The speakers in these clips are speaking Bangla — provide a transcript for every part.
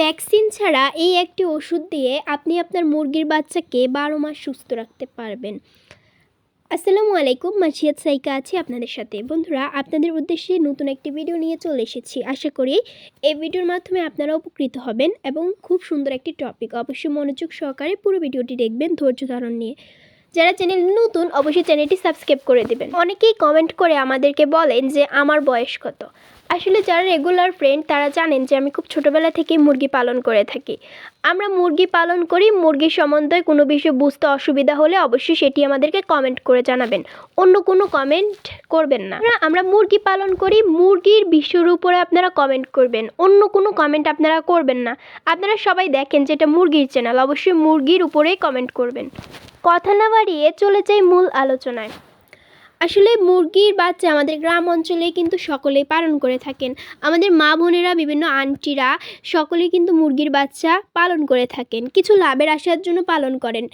ভ্যাকসিন ছাড়া এই একটি ওষুধ দিয়ে আপনি আপনার মুরগির বাচ্চাকে বারো মাস সুস্থ রাখতে পারবেন। আসসালামু আলাইকুম, মাসিয়াত সাইকা আছি আপনাদের সাথে। বন্ধুরা, আপনাদের উদ্দেশ্যে নতুন একটি ভিডিও নিয়ে চলে এসেছি। আশা করি এই ভিডিওর মাধ্যমে আপনারা উপকৃত হবেন এবং খুব সুন্দর একটি টপিক। অবশ্যই মনোযোগ সহকারে পুরো ভিডিওটি দেখবেন ধৈর্য ধারণ নিয়ে। যারা চ্যানেল নতুন, অবশ্যই চ্যানেলটি সাবস্ক্রাইব করে দেবেন। অনেকেই কমেন্ট করে আমাদেরকে বলেন যে, আমার বয়স কত? আসলে যারা রেগুলার ফ্রেন্ড তারা জানেন যে আমি খুব ছোটোবেলা থেকেই মুরগি পালন করে থাকি। আমরা মুরগি পালন করি, মুরগির সম্বন্ধে কোনো বিষয় বুঝতে অসুবিধা হলে অবশ্যই সেটি আমাদেরকে কমেন্ট করে জানাবেন। অন্য কোনো কমেন্ট করবেন না। আমরা- মুরগি পালন করি, মুরগির বিষয়ের উপরে আপনারা কমেন্ট করবেন। অন্য কোনো কমেন্ট আপনারা করবেন না। আপনারা সবাই দেখেন যে এটা মুরগির চ্যানেল অবশ্যই মুরগির উপরেই কমেন্ট করবেন। কথা না বাড়িয়ে চলে যাই মূল আলোচনায়। আসলে মুরগির বাচ্চা আমাদের গ্রাম অঞ্চলে কিন্তু সকলেই পালন করে থাকেন। আমাদের মা বোনেরা, বিভিন্ন আন্টিরা সকলেই কিন্তু মুরগির বাচ্চা পালন করে থাকেন। কিছু লাভের আসার জন্য পালন করেন।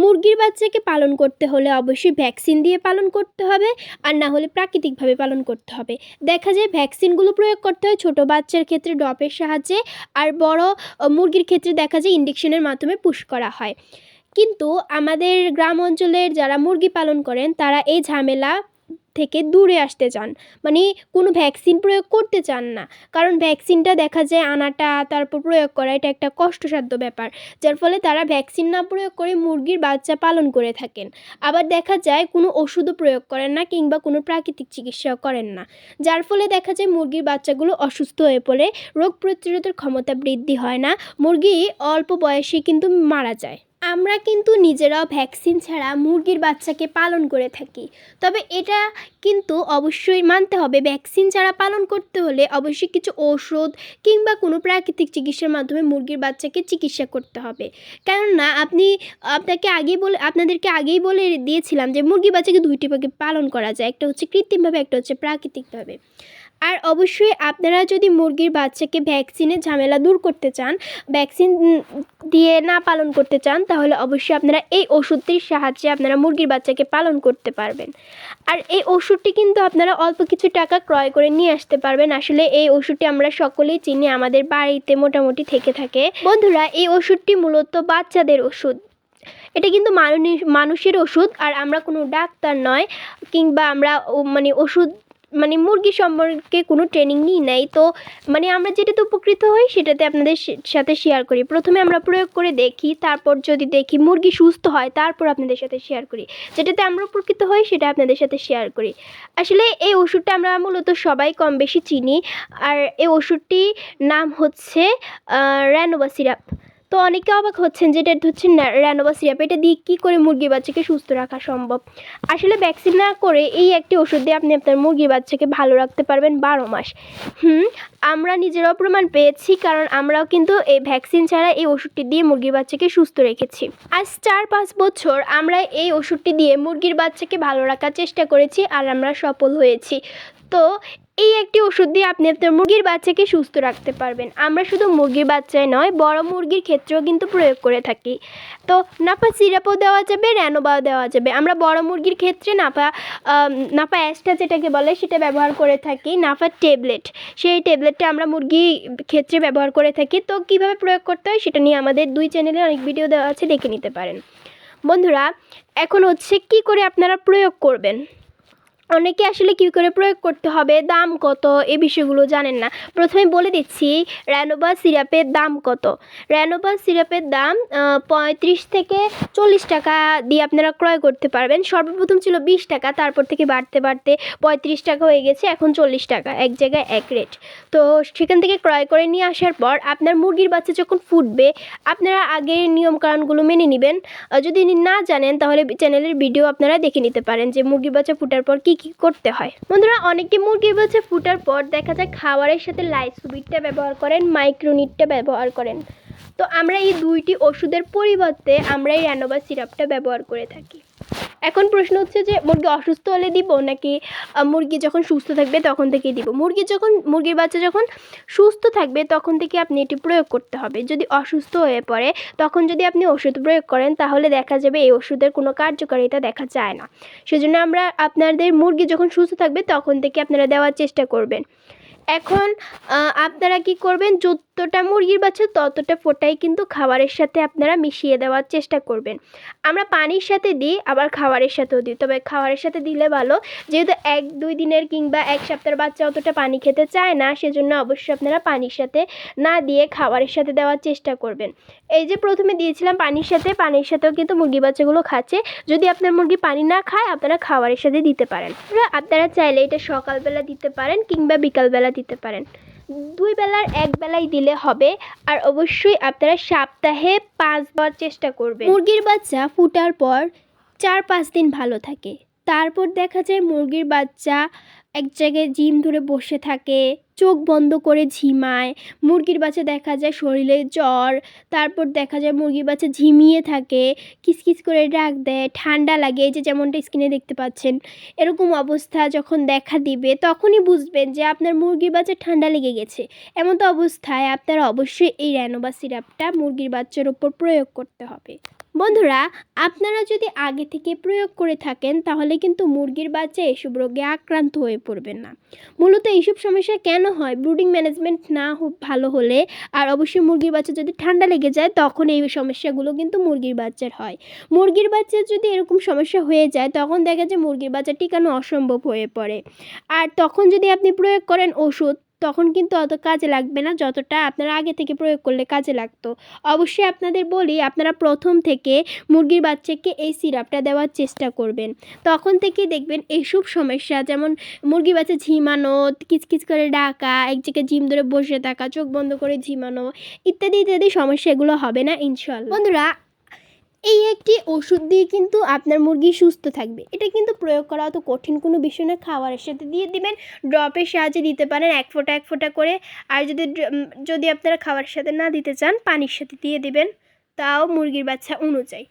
মুরগির বাচ্চাকে পালন করতে হলে অবশ্যই ভ্যাকসিন দিয়ে পালন করতে হবে, আর না হলে প্রাকৃতিকভাবে পালন করতে হবে। দেখা যায় ভ্যাকসিনগুলো প্রয়োগ করতে হয় ছোটো বাচ্চার ক্ষেত্রে ড্রপের সাহায্যে, আর বড়, মুরগির ক্ষেত্রে দেখা যায় ইঞ্জেকশনের মাধ্যমে পুশ করা হয়। কিন্তু আমাদের গ্রাম অঞ্চলের যারা মুরগি পালন করেন, তারা এই ঝামেলা থেকে দূরে আসতে চান। মানে কোনো ভ্যাকসিন প্রয়োগ করতে চান না। কারণ ভ্যাকসিনটা দেখা যায় আনাটা, তারপর প্রয়োগ করা, এটা একটা কষ্টসাধ্য ব্যাপার। যার ফলে তারা ভ্যাকসিন না প্রয়োগ করে মুরগির বাচ্চা পালন করে থাকেন। আবার দেখা যায় কোনো ওষুধও প্রয়োগ করেন না কিংবা কোনো প্রাকৃতিক চিকিৎসাও করেন না। যার ফলে দেখা যায় মুরগির বাচ্চাগুলো অসুস্থ হয়ে পড়ে, রোগ প্রতিরোধের ক্ষমতা বৃদ্ধি হয় না। মুরগি অল্প বয়সে কিন্তু মারা যায়। আমরা কিন্তু নিজেরাও ভ্যাকসিন ছাড়া মুরগির বাচ্চাকে পালন করে থাকি। তবে এটা কিন্তু অবশ্যই মানতে হবে, ভ্যাকসিন ছাড়া পালন করতে হলে অবশ্যই কিছু ওষুধ কিংবা কোনো প্রাকৃতিক চিকিৎসার মাধ্যমে মুরগির বাচ্চাকে চিকিৎসা করতে হবে। কেননা আপনি, আপনাকে আগেই বলে, আপনাদেরকে আগেই বলে দিয়েছিলাম যে মুরগি বাচ্চাকে দুইটি ভাগে পালন করা যায়, একটা হচ্ছে কৃত্রিমভাবে, একটা হচ্ছে প্রাকৃতিকভাবে। আর অবশ্যই আপনারা যদি মুরগির বাচ্চাকে ভ্যাকসিনের ঝামেলা দূর করতে চান ভ্যাকসিন দিয়ে না পালন করতে চান, তাহলে অবশ্যই আপনারা এই ওষুধটির সাহায্যে আপনারা মুরগির বাচ্চাকে পালন করতে পারবেন। আর এই ওষুধটি কিন্তু আপনারা অল্প কিছু টাকা ক্রয় করে নিয়ে আসতে পারবেন। আসলে এই ওষুধটি আমরা সকলেই চিনি, আমাদের বাড়িতে মোটামুটি থেকে থাকে। বন্ধুরা, এই ওষুধটি মূলত বাচ্চাদের ওষুধ। এটা কিন্তু মানুষের ওষুধ, আর আমরা কোনো ডাক্তার নয়, কিংবা আমরা মানে ওষুধ মানে মুরগি সম্পর্কে কোনো ট্রেনিং নিই নাই। তো মানে আমরা যেটাতে উপকৃত হই, সেটাতে আপনাদের সাথে শেয়ার করি। প্রথমে আমরা প্রয়োগ করে দেখি, তারপর যদি দেখি মুরগি সুস্থ হয়, তারপর আপনাদের সাথে শেয়ার করি। যেটাতে আমরা উপকৃত হই, সেটা আপনাদের সাথে শেয়ার করি। আসলে এই ওষুধটা আমরা মূলত সবাই কম বেশি চিনি। আর এই ওষুধটির নাম হচ্ছে র্যানোভা সিরাপ তো অনেকে অবাক হচ্ছেন যে এটা হচ্ছে র্যানোভা সিরাপ। এটা দিয়ে কী করে মুরগির বাচ্চাকে সুস্থ রাখা সম্ভব? আসলে ভ্যাকসিন না করে এই একটি ওষুধ দিয়ে আপনি আপনার মুরগির বাচ্চাকে ভালো রাখতে পারবেন বারো মাস। হুম, আমরা নিজেরাও প্রমাণ পেয়েছি কারণ আমরাও কিন্তু এই ভ্যাকসিন ছাড়া এই ওষুধটি দিয়ে মুরগির বাচ্চাকে সুস্থ রেখেছি। আজ চার পাঁচ বছর আমরা এই ওষুধটি দিয়ে মুরগির বাচ্চাকে ভালো রাখার চেষ্টা করেছি আর আমরা সফল হয়েছি। তো এই একটি ওষুধ দিয়ে আপনি আপনার মুরগির বাচ্চাকে সুস্থ রাখতে পারবেন। আমরা শুধু মুরগির বাচ্চায় নয় বড় মুরগির ক্ষেত্রেও কিন্তু প্রয়োগ করে থাকি। তো নাপা সিরাপও দেওয়া যাবে র্যানোবাও দেওয়া যাবে। আমরা বড় মুরগির ক্ষেত্রে আম, নাপা অ্যাস্টা যেটাকে বলে সেটা ব্যবহার করে থাকি নাপা ট্যাবলেট। সেই ট্যাবলেটটা আমরা মুরগি ক্ষেত্রে ব্যবহার করে থাকি। তো কীভাবে প্রয়োগ করতে হয় সেটা নিয়ে আমাদের দুই চ্যানেলে অনেক ভিডিও দেওয়া আছে দেখে নিতে পারেন। বন্ধুরা এখন হচ্ছে কি করে আপনারা প্রয়োগ করবেন? অনেকে আসলে কী করে প্রয়োগ করতে হবে, দাম কত এই বিষয়গুলো জানেন না। প্রথমে বলে দিচ্ছি র্যানোভা সিরাপের দাম কত। র্যানোভা সিরাপের দাম পঁয়ত্রিশ থেকে চল্লিশ টাকা দিয়ে আপনারা ক্রয় করতে পারবেন। সর্বপ্রথম ছিল বিশ টাকা, তারপর থেকে বাড়তে বাড়তে পঁয়ত্রিশ টাকা হয়ে গেছে, এখন চল্লিশ টাকা, এক জায়গায় এক রেট তো সেখান থেকে ক্রয় করে নিয়ে আসার পর আপনার মুরগির বাচ্চা যখন ফুটবে, আপনারা আগের নিয়মকানুনগুলো মেনে নেবেন। যদি না জানেন তাহলে চ্যানেলের ভিডিও আপনারা দেখে নিতে পারেন যে মুরগির বাচ্চা ফুটার পর কী কী করতে হয়? বন্ধুরা, অনেকে মুরগি বলছে ফুটার পর দেখা যায় খাবারের সাথে লাইসোবিটটা ব্যবহার করেন মাইক্রোনিটটা ব্যবহার করেন। তো আমরা এই দুইটি ওষুধের পরিবর্তে আমরা এই র্যানোভা সিরাপটা ব্যবহার করে থাকি। এখন প্রশ্ন হচ্ছে যে, মুরগি অসুস্থ হলে দিব নাকি মুরগি যখন সুস্থ থাকবে তখন থেকে দিব? মুরগি যখন, মুরগির বাচ্চা যখন সুস্থ থাকবে তখন থেকে আপনি এটি প্রয়োগ করতে হবে। যদি অসুস্থ হয়ে পড়ে তখন যদি আপনি ওষুধ প্রয়োগ করেন তাহলে দেখা যাবে এই ওষুধের কোনো কার্যকারিতা দেখা যায় না। সেজন্য আমরা আপনাদের মুরগি যখন সুস্থ থাকবে তখন থেকে আপনারা দেওয়ার চেষ্টা করবেন। এখন আপনারা কি করবেন? যতটা মুরগির বাচ্চা ততটা ফোটাই কিন্তু খাবারের সাথে আপনারা মিশিয়ে দেওয়ার চেষ্টা করবেন। আমরা পানির সাথে দিই, আবার খাবারের সাথেও দিই। তবে খাবারের সাথে দিলে ভালো, যেহেতু এক, দুই দিনের কিংবা এক সপ্তাহের বাচ্চা অতটা পানি খেতে চায় না, সেজন্য অবশ্যই আপনারা পানির সাথে না দিয়ে খাবারের সাথে দেওয়ার চেষ্টা করবেন। এই যে প্রথমে দিয়েছিলাম পানির সাথে, পানির সাথেও কিন্তু মুরগি বাচ্চাগুলো খাচ্ছে। যদি আপনার মুরগি পানি না খায়, আপনারা খাবারের সাথে দিতে পারেন। আপনারা চাইলে এটা সকালবেলা দিতে পারেন কিংবা বিকালবেলা দিতে পারেন। দুই বেলার এক বেলায় দিলে হবে। আর অবশ্যই আপনারা সপ্তাহে পাঁচবার চেষ্টা করবেন। মুরগির বাচ্চা ফুটার পর চার পাঁচ দিন ভালো থাকে। তারপর দেখা যায় মুরগির বাচ্চা এক জায়গায় জিম ধরে বসে থাকে। চোখ বন্ধ করে ঝিমায়। মুরগির বাচ্চা দেখা যায় শরীরে জ্বর, তারপর দেখা যায় মুরগির বাচ্চা ঝিমিয়ে থাকে, কিসকিস করে ডাক দেয়, ঠান্ডা লাগে যে যেমনটা স্ক্রিনে দেখতে পাচ্ছেন। এরকম অবস্থা যখন দেখা দিবে, তখনই বুঝবেন যে আপনার মুরগির বাচ্চা ঠান্ডা লেগে গেছে। এমন তো অবস্থায় আপনারা অবশ্যই এই র্যানোবা সিরাপটা মুরগির বাচ্চার উপর প্রয়োগ করতে হবে। বন্ধুরা, আপনারা যদি আগে থেকে প্রয়োগ করে থাকেন, তাহলে কিন্তু মুরগির বাচ্চা এসব রোগে আক্রান্ত হয়ে পড়বেন না। মূলত এইসব সমস্যা কেন হয় ব্রুডিং ম্যানেজমেন্ট না ভালো হলে, আর অবশ্যই মুরগির বাচ্চা যদি ঠান্ডা লেগে যায়, তখন এই সমস্যাগুলো কিন্তু মুরগির বাচ্চার হয়। মুরগির বাচ্চার যদি এরকম সমস্যা হয়ে যায়, তখন দেখা যায় মুরগির বাচ্চা টিকানো অসম্ভব হয়ে পড়ে। আর তখন যদি আপনি প্রয়োগ করেন ওষুধ তখন কিন্তু অত কাজে লাগবে না, যতটা আপনারা আগে থেকে প্রয়োগ করলে কাজে লাগতো। অবশ্যই আপনাদের বলি, আপনারা প্রথম থেকে মুরগির বাচ্চাকে এই সিরাপটা দেওয়ার চেষ্টা করবেন। তখন থেকেই দেখবেন এইসব সমস্যা, যেমন মুরগি বাচ্চা ঝিমানো কিচকিচ করে ডাকা, এক জায়গায় জিম ধরে বসে থাকা, চোখ বন্ধ করে ঝিমানো ইত্যাদি ইত্যাদি সমস্যা এগুলো হবে না ইনশাল্লাহ বন্ধুরা এই একটি ওষুধ দিয়ে কিন্তু আপনার মুরগি সুস্থ থাকবে। এটা কিন্তু প্রয়োগ করা অত কঠিন কোনো বিষয় না। খাবারের সাথে দিয়ে দিবেন ড্রপের সাহায্যে দিতে পারেন এক ফোঁটা এক ফোঁটা করে। আর যদি যদি আপনারা খাবারের সাথে না দিতে চান, পানির সাথে দিয়ে দিবেন। তাও মুরগির বাচ্চা অনুযায়ী।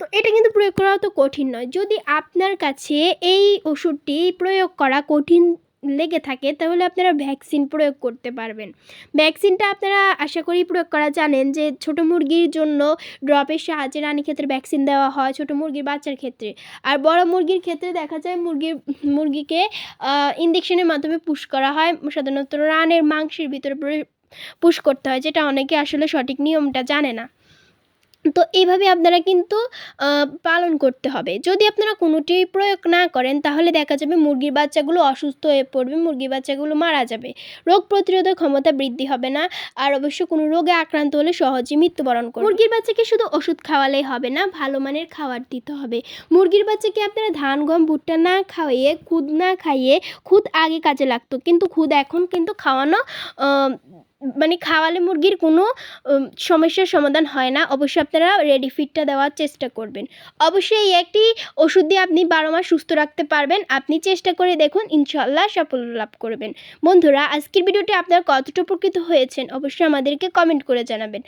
তো এটা কিন্তু প্রয়োগ করা অত কঠিন নয়। যদি আপনার কাছে এই ওষুধটি প্রয়োগ করা কঠিন লেগে থাকে, তাহলে আপনারা ভ্যাকসিন প্রয়োগ করতে পারবেন। ভ্যাকসিনটা আপনারা আশা করি প্রয়োগ করা জানেন যে, ছোটো মুরগির জন্য ড্রপের সাহায্যে রানী ক্ষেত্রে ভ্যাকসিন দেওয়া হয়, ছোট মুরগির বাচ্চার ক্ষেত্রে। আর বড় মুরগির ক্ষেত্রে দেখা যায় মুরগির, মুরগিকে ইঞ্জেকশনের মাধ্যমে পুশ করা হয়। সাধারণত রানের মাংসের ভিতরে পুশ করতে হয়, যেটা অনেকে আসলে সঠিক নিয়মটা জানে না। তো এইভাবে আপনারা কিন্তু পালন করতে হবে। যদি আপনারা কোনোটি প্রয়োগ না করেন, তাহলে দেখা যাবে মুরগির বাচ্চাগুলো অসুস্থ হয়ে পড়বে, মুরগির বাচ্চাগুলো মারা যাবে। রোগ প্রতিরোধের ক্ষমতা বৃদ্ধি হবে না, আর অবশ্য কোনো রোগে আক্রান্ত হলে সহজেই মৃত্যুবরণ করবে। মুরগির বাচ্চাকে শুধু ওষুধ খাওয়ালেই হবে না, ভালো মানের খাবার দিতে হবে। মুরগির বাচ্চাকে আপনারা ধান, গম, ভুট্টা না খাইয়ে, খুদ না খাইয়ে, খুদ আগে কাজে লাগতো। কিন্তু খুদ এখন কিন্তু খাওয়ানো মানে খাওয়ালে মুরগির কোনো সমস্যার সমাধান হয় না। অবশ্যই আপনারা রেডি ফিডটা দেওয়ার চেষ্টা করবেন। অবশ্যই এই একটি ওষুধ দিয়ে আপনি বারো মাস সুস্থ রাখতে পারবেন। আপনি চেষ্টা করে দেখুন ইনশাল্লাহ সাফল্য লাভ করবেন। বন্ধুরা, আজকের ভিডিওটি আপনার কতটা উপকৃত হয়েছেন, অবশ্যই আমাদেরকে কমেন্ট করে জানাবেন।